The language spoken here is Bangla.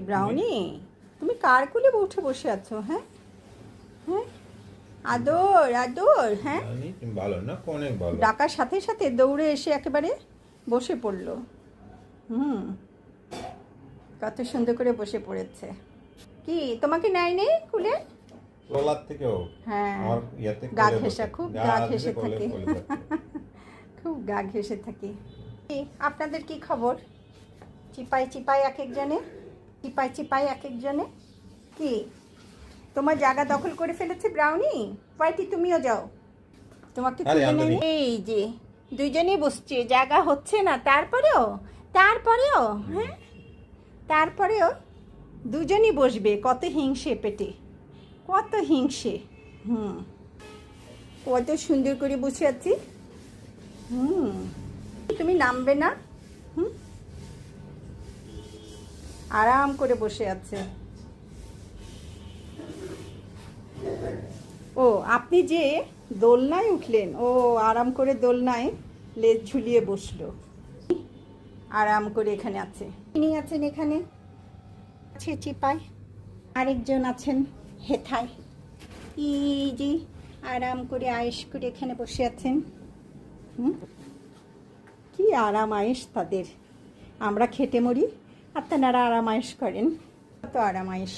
ব্রাউনি তুমি কার কুলে উঠে বসে আছো হ্যাঁ? হ্যাঁ? আদর আদর হ্যাঁ? ভালো না? অনেক ভালো। ডাকার সাথে সাথে দৌড়ে এসে একেবারে বসে পড়ল। হুম। কত সুন্দর করে বসে পড়েছে। কি তোমাকে নেয় নেই কুলে? তোলার থেকেও হ্যাঁ। গা ঘেঁষা খুব গা ঘেঁষে থাকে। খুব গা ঘেঁষে থাকি। আপনাদের কি খবর? চিপাই চিপাই এক একজনে? চিপাই চিপাই এক একজনে কি? তোমার জায়গা দখল করে ফেলেছে ব্রাউনি? পাইটি তুমিও যাও। তোমাকে এই যে দুইজনেই বসছে। জায়গা হচ্ছে না। তারপরেও? তারপরেও? হ্যাঁ? তারপরেও? দুজনই বসবে। কত হিংসে পেটে। কত হিংসে। হুম। কত সুন্দর করে বসে আছি। হুম। তুমি নামবে না? হুম? আরাম করে বসে আছে। ও, আপনি যে দোলনায় উঠলেন, ও আরাম করে দোলনায় লেজ ঝুলিয়ে বসল। আরাম করে এখানে আছে। তিনি আছেন এখানে? আছে চিপায়। আরেকজন আছেন হেথায়। ইজি আরাম করে আয়েস করে এখানে বসে আছেন। হুম? কি আরাম আয়েস তাদের। আমরা খেটে মরি। আর তেনারা আরাম আয়েস করেন। তো আরাম আয়েস